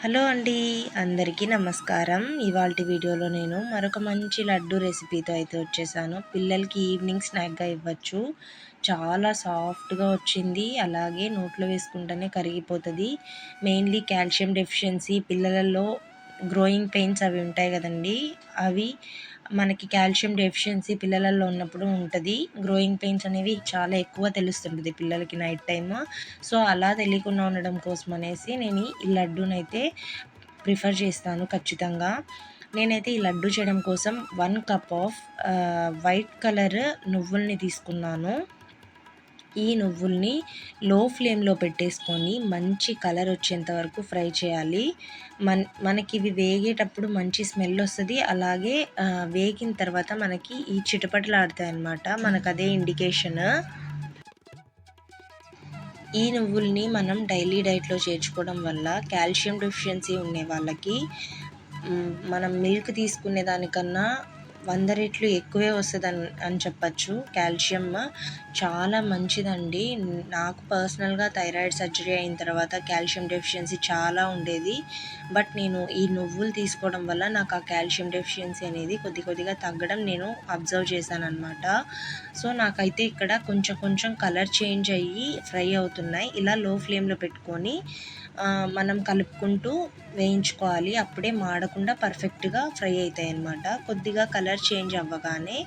Hello అండి అందరికీ నమస్కారం. ఇవాళ వీడియోలో నేను మరొక మంచి లడ్డు రెసిపీతో అయితే వచ్చేసాను. పిల్లలకి ఈవినింగ్ స్నాక్గా ఇవ్వచ్చు. చాలా సాఫ్ట్గా వచ్చింది. అలాగే నోట్లో వేసుకుంటేనే కరిగిపోతుంది. మెయిన్లీ కాల్షియం డెఫిషియన్సీ పిల్లలలో గ్రోయింగ్ పెయిన్స్ అవి ఉంటాయి కదండి. అవి మనకి కాల్షియం డెఫిషియన్సీ పిల్లలలో ఉన్నప్పుడు ఉంటుంది. గ్రోయింగ్ పెయిన్స్ అనేవి చాలా ఎక్కువ తెలుస్తుంటుంది పిల్లలకి నైట్ టైమ్ సో అలా తెలియకుండా ఉండడం కోసం అనేసి నేను ఈ లడ్డూనైతే ప్రిఫర్ చేస్తాను ఖచ్చితంగా. నేనైతే ఈ లడ్డు చేయడం కోసం one cup of white colour నువ్వుల్ని తీసుకున్నాను. ఈ నువ్వుల్ని లో ఫ్లేమ్లో పెట్టేసుకొని మంచి కలర్ వచ్చేంత వరకు ఫ్రై చేయాలి. మన మనకి ఇవి వేగేటప్పుడు మంచి స్మెల్ వస్తుంది. అలాగే వేగిన తర్వాత మనకి ఈ చిటపటలాడతాయి అన్నమాట మనకు అదే ఇండికేషన్. ఈ నువ్వుల్ని మనం డైలీ డైట్లో చేర్చుకోవడం వల్ల కాల్షియం డెఫిషియన్సీ ఉండే వాళ్ళకి మనం మిల్క్ తీసుకునే దానికన్నా వంద రెట్లు ఎక్కువే వస్తుంది అని అని చెప్పచ్చు. కాల్షియం చాలా మంచిదండి. నాకు పర్సనల్గా థైరాయిడ్ సర్జరీ అయిన తర్వాత కాల్షియం డెఫిషియన్సీ చాలా ఉండేది. బట్ నేను ఈ నువ్వులు తీసుకోవడం వల్ల నాకు ఆ కాల్షియం డెఫిషియన్సీ అనేది కొద్ది కొద్దిగా తగ్గడం నేను అబ్జర్వ్ చేశాను అనమాట సో నాకైతే ఇక్కడ కొంచెం కొంచెం కలర్ చేంజ్ అయ్యి ఫ్రై అవుతున్నాయి. ఇలా లో ఫ్లేమ్లో పెట్టుకొని మనం కలుపుకుంటూ వేయించుకోవాలి. అప్పుడే మాడకుండా పర్ఫెక్ట్గా ఫ్రై అవుతాయి అన్నమాట కొద్దిగా కలర్ చేంజ్ అవ్వగానే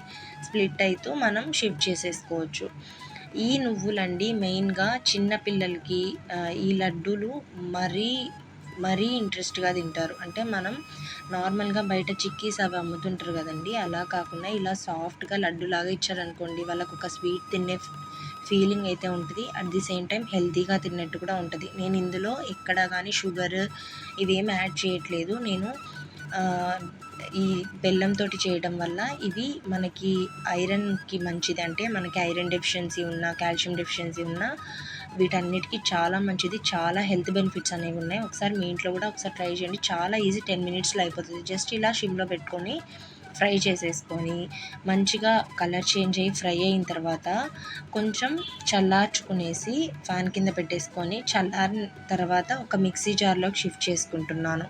స్ప్లిట్ అవుతూ మనం షిఫ్ట్ చేసేసుకోవచ్చు. ఈ నువ్వులండి మెయిన్గా చిన్నపిల్లలకి ఈ లడ్డూలు మరీ మరీ ఇంట్రెస్ట్గా తింటారు. అంటే మనం నార్మల్గా బయట చిక్కీస్ అవి అమ్ముతుంటారు కదండి. అలా కాకుండా ఇలా సాఫ్ట్గా లడ్డులాగా ఇచ్చారనుకోండి వాళ్ళకు ఒక స్వీట్ తినే ఫీలింగ్ అయితే ఉంటుంది. అట్ ది సేమ్ టైం హెల్తీగా తిన్నట్టు కూడా ఉంటుంది. నేను ఇందులో ఎక్కడ కానీ షుగర్ ఇవేం యాడ్ చేయట్లేదు. నేను ఈ బెల్లంతో చేయడం వల్ల ఇవి మనకి ఐరన్కి మంచిది అంటే మనకి ఐరన్ డెఫిషియన్సీ ఉన్న కాల్షియం డెఫిషియన్సీ ఉన్న వీటన్నిటికీ చాలా మంచిది. చాలా హెల్త్ బెనిఫిట్స్ అనేవి ఉన్నాయి. ఒకసారి మీ ఇంట్లో కూడా ఒకసారి ట్రై చేయండి. చాలా ఈజీ టెన్ మినిట్స్లో అయిపోతుంది. జస్ట్ ఇలా షిమ్లో పెట్టుకొని ఫ్రై చేసేసుకొని మంచిగా కలర్ చేంజ్ అయ్యి ఫ్రై అయిన తర్వాత కొంచెం చల్లార్చుకునేసి ఫ్యాన్ కింద పెట్టేసుకొని చల్లారిన తర్వాత ఒక మిక్సీ జార్లోకి షిఫ్ట్ చేసుకుంటున్నాను.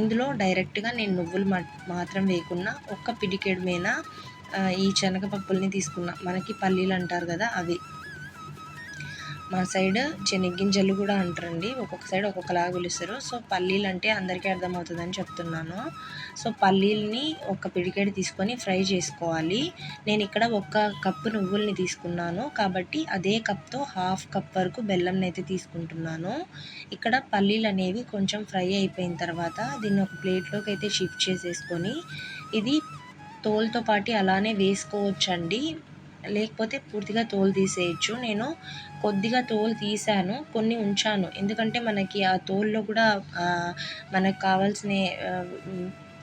ఇందులో డైరెక్ట్గా నేను నువ్వులు మాత్రం వేయకుండా ఒక్క పిడికెడు మీద ఈ శనగపప్పుల్ని తీసుకున్నా. మనకి పల్లీలు అంటారు కదా అవి. మా సైడ్ చెనిగ్గింజలు కూడా అంటారండి. ఒక్కొక్క సైడ్ ఒక్కొక్కలాగా పిలుస్తారు. సో పల్లీలు అంటే అందరికీ అర్థమవుతుందని చెప్తున్నాను. సో పల్లీల్ని ఒక పిడికెడు తీసుకొని ఫ్రై చేసుకోవాలి. నేను ఇక్కడ ఒక కప్పు నువ్వుల్ని తీసుకున్నాను. కాబట్టి అదే కప్తో హాఫ్ కప్ వరకు బెల్లంని అయితే తీసుకుంటున్నాను. ఇక్కడ పల్లీలు అనేవి కొంచెం ఫ్రై అయిపోయిన తర్వాత దీన్ని ఒక ప్లేట్లోకి అయితే షిఫ్ట్ చేసేసుకొని ఇది తోలుతో పాటు అలానే వేసుకోవచ్చండి. లేకపోతే పూర్తిగా తోలు తీసేయచ్చు. నేను కొద్దిగా తోలు తీసాను కొన్ని ఉంచాను. ఎందుకంటే మనకి ఆ తోలులో కూడా మనకు కావాల్సిన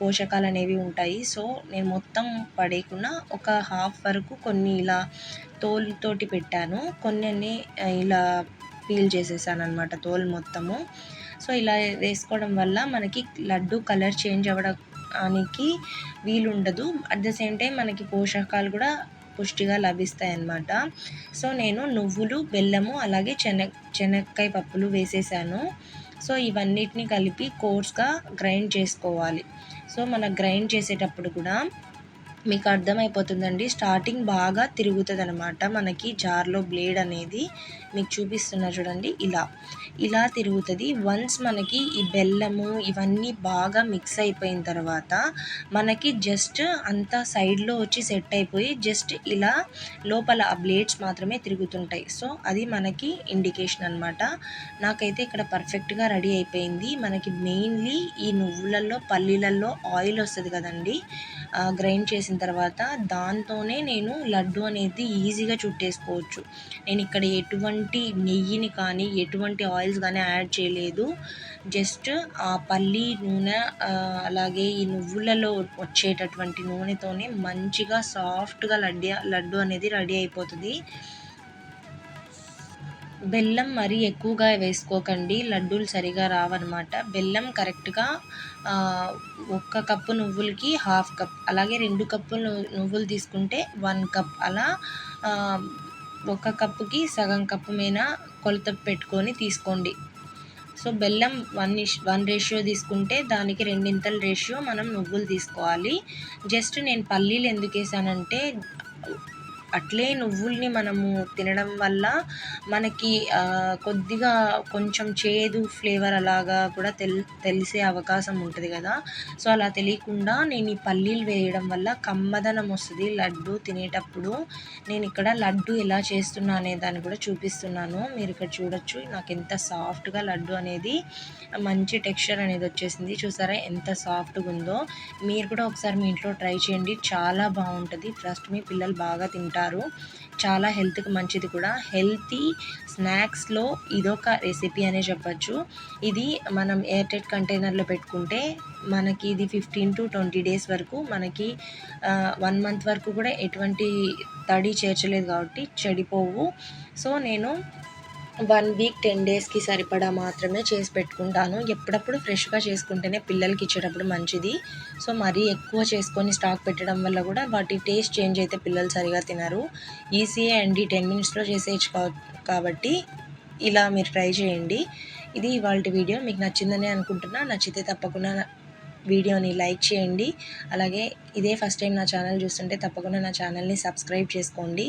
పోషకాలు అనేవి ఉంటాయి. సో నేను మొత్తం పడేయకుండా ఒక హాఫ్ వరకు కొన్ని ఇలా తోలుతోటి పెట్టాను. కొన్ని ఇలా పీల్ చేసేసాను అనమాట తోలు మొత్తము. సో ఇలా వేసుకోవడం వల్ల మనకి లడ్డు కలర్ చేంజ్ అవ్వడానికి వీలుండదు. అట్ ద సేమ్ టైం మనకి పోషకాలు కూడా పుష్టిగా లభిస్తాయి అన్నమాట సో నేను నువ్వులు బెల్లము అలాగే చెన చెనక్కాయ పప్పులు వేసేసాను. సో ఇవన్నిటిని కలిపి కోర్స్గా గ్రైండ్ చేసుకోవాలి. సో మనం గ్రైండ్ చేసేటప్పుడు కూడా మీకు అర్థమైపోతుందండి. స్టార్టింగ్ బాగా తిరుగుతుంది అనమాట మనకి జార్లో బ్లేడ్ అనేది మీకు చూపిస్తున్నా చూడండి. ఇలా ఇలా తిరుగుతుంది. వన్స్ మనకి ఈ బెల్లము ఇవన్నీ బాగా మిక్స్ అయిపోయిన తర్వాత మనకి జస్ట్ అంతా సైడ్లో వచ్చి సెట్ అయిపోయి జస్ట్ ఇలా లోపల ఆ బ్లేడ్స్ మాత్రమే తిరుగుతుంటాయి. సో అది మనకి ఇండికేషన్ అనమాట నాకైతే ఇక్కడ పర్ఫెక్ట్గా రెడీ అయిపోయింది. మనకి మెయిన్లీ ఈ నువ్వులలో పల్లీలలో ఆయిల్ వస్తుంది కదండి. గ్రైండ్ చేసి చేసిన తర్వాత దాంతోనే నేను లడ్డు అనేది ఈజీగా చుట్టేసుకోవచ్చు. నేను ఇక్కడ ఎటువంటి నెయ్యిని కానీ ఎటువంటి ఆయిల్స్ కానీ యాడ్ చేయలేదు. జస్ట్ ఆ పల్లి నూనె అలాగే ఈ నువ్వులలో వచ్చేటటువంటి నూనెతోనే మంచిగా సాఫ్ట్గా లడ్డు లడ్డు అనేది రెడీ అయిపోతుంది. బెల్లం మరీ ఎక్కువగా వేసుకోకండి లడ్డూలు సరిగా రావన్నమాట. బెల్లం కరెక్ట్గా ఒక్క కప్పు నువ్వులకి హాఫ్ కప్ అలాగే రెండు కప్పులు నువ్వులు తీసుకుంటే వన్ కప్ అలా ఒక కప్పుకి సగం కప్పు మీద కొలత పెట్టుకొని తీసుకోండి. సో బెల్లం వన్ ఇష్ వన్ రేషియో తీసుకుంటే దానికి రెండింతల రేషియో మనం నువ్వులు తీసుకోవాలి. జస్ట్ నేను పల్లీలు ఎందుకు వేసానంటే అట్లే నువ్వుల్ని మనము తినడం వల్ల మనకి కొద్దిగా కొంచెం చేదు ఫ్లేవర్ అలాగా కూడా తెల్ తెలిసే అవకాశం ఉంటుంది కదా. సో అలా తెలియకుండా నేను ఈ పల్లీలు వేయడం వల్ల కమ్మదనం వస్తుంది. లడ్డు తినేటప్పుడు నేను ఇక్కడ లడ్డు ఎలా చేస్తున్నా అనే దాన్ని కూడా చూపిస్తున్నాను. మీరు ఇక్కడ చూడొచ్చు. నాకు ఎంత సాఫ్ట్గా లడ్డు అనేది మంచి టెక్స్చర్ అనేది వచ్చేసింది. చూసారా ఎంత సాఫ్ట్గా ఉందో. మీరు కూడా ఒకసారి మీ ఇంట్లో ట్రై చేయండి. చాలా బాగుంటుంది. ట్రస్ట్ మీ పిల్లలు బాగా తింటారు. చాలా హెల్త్కి మంచిది కూడా. హెల్తీ స్నాక్స్లో ఇదొక రెసిపీ అనే చెప్పచ్చు. ఇది మనం ఎయిర్టెడ్ కంటైనర్లో పెట్టుకుంటే మనకి ఇది ఫిఫ్టీన్ టు ట్వంటీ డేస్ వరకు మనకి వన్ మంత్ వరకు కూడా ఎటువంటి తడి చేర్చలేదు కాబట్టి చెడిపోవు. సో నేను వన్ వీక్ టెన్ డేస్కి సరిపడా మాత్రమే చేసి పెట్టుకుంటాను. ఎప్పుడప్పుడు ఫ్రెష్గా చేసుకుంటేనే పిల్లలకి ఇచ్చేటప్పుడు మంచిది. సో మరీ ఎక్కువ చేసుకొని స్టాక్ పెట్టడం వల్ల కూడా వాటి టేస్ట్ చేంజ్ అయితే పిల్లలు సరిగా తినరు. ఈజీయే అండి టెన్ మినిట్స్లో చేసేయచ్చు కాబట్టి ఇలా మీరు ట్రై చేయండి. ఇది ఇవాళ వీడియో. మీకు నచ్చిందని అనుకుంటున్నా. నచ్చితే తప్పకుండా వీడియోని లైక్ చేయండి. అలాగే ఇదే ఫస్ట్ టైం నా ఛానల్ చూస్తుంటే తప్పకుండా నా ఛానల్ని సబ్స్క్రైబ్ చేసుకోండి.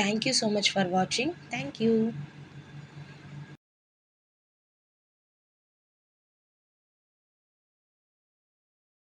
Thank you so much for watching. Thank you.